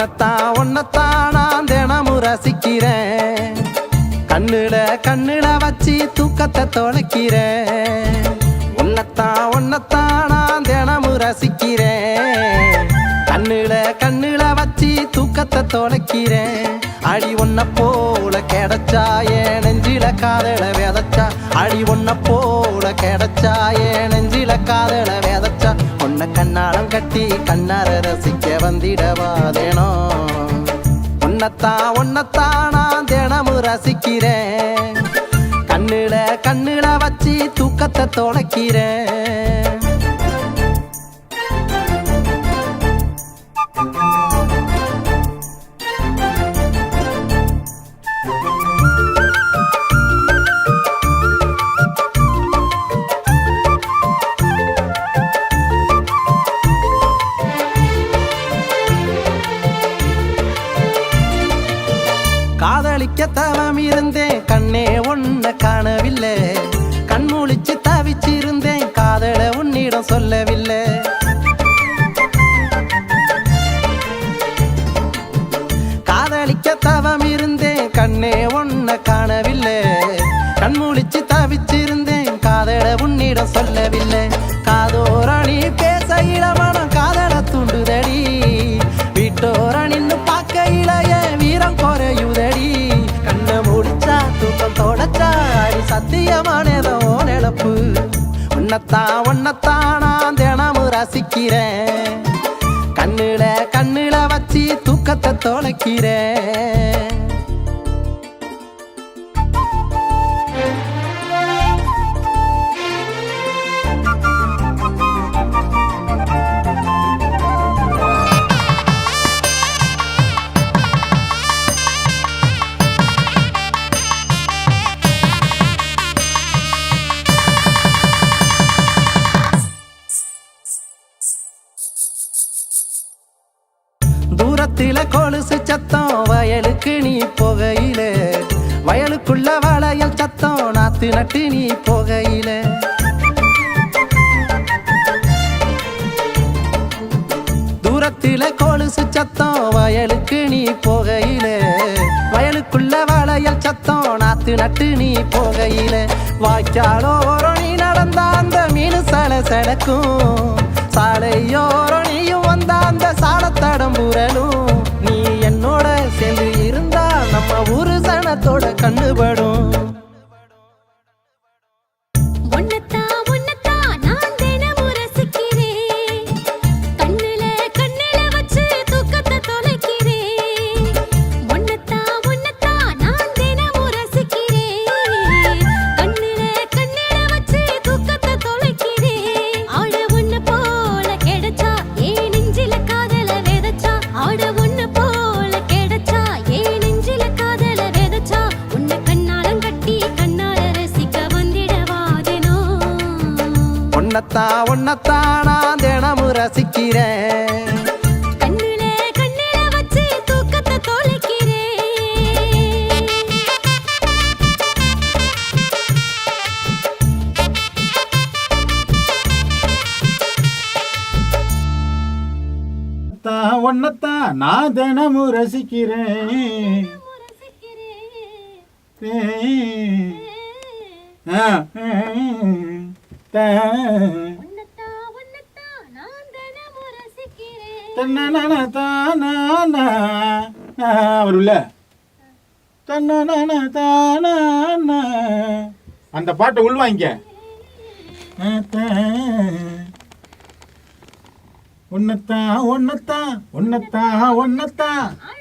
உன்னத்தான் உன்னத்தான் நான் தினமும் ரசிக்கிறேன். கண்ணுல கண்ணுல வச்சு தூக்கத்தை தொலைக்கிறேன். உன்னத்தான் உன்னத்தான் நான் தினமும் ரசிக்கிறேன். கண்ணுல கண்ணுல வச்சு தூக்கத்தை தொலைக்கிறேன். அடி ஒன்ன போல கிடைச்சா என் நெஞ்சில காதல விதச்சா. அடி ஒன்ன போல கிடைச்சா என் கட்டி கண்ணார ரசிக்க வந்திடவாதேனோ உன்னத்தான் உன்னத்தான் நான் தினமும் ரசிக்கிறேன். கண்ணுல கண்ணுல வச்சு தூக்கத்தை தொலைக்கிறேன். காதலிக்க தவம் இருந்தேன். கண்ணே ஒன்ன காணவில்லை. கண் முழிச்சு தவிச்சிருந்தேன். காதல உன்னிடம் சொல்லவில்லை. காதலிக்க தவம் இருந்தேன். கண்ணே ஒன்ன காணவில்லை. கண் முழிச்சு தவிச்சிருந்தேன். காதல உன்னிடம் சொல்லவில்லை. உன்னத்தான் உன்னத்தான் நான் தினமும் ரசிக்கிறேன். கண்ணுல கண்ணுல வச்சு தூக்கத்தை தொலைக்கிறேன். தூரத்தில கொலுசு சத்தம் வயலுக்கு நீ போகையில. வயலுக்குள்ள வளையல் சத்தம் நாத்து நட்டு நீ போகையில. தூரத்தில கொலுசு சத்தம் வயலுக்கு நீ போகையில. வயலுக்குள்ள வளையல் சத்தம் நாத்து நட்டு நீ போகையில. வாய்க்காலோரம் நீ நடந்த அந்த மீன் சல சடக்கும் சாலையோரம் ஊரு கண்ணுபடும் ஒன்னத்தான் ஒன்னத்தான் நான் தினமும் ரசிக்கிறேன். கண்ணுல கண்ணுல வச்சு தூக்கத்தை தொலைக்கிறேன் தான் ஒன்னத்தான் நான் தினமும் ரசிக்கிறேன். ஆ, வரும்ல. அந்த பாட்டை உள்வாங்க ஒன்னத்தான் ஒன்னத்தான் ஒன்னத்தான் ஆட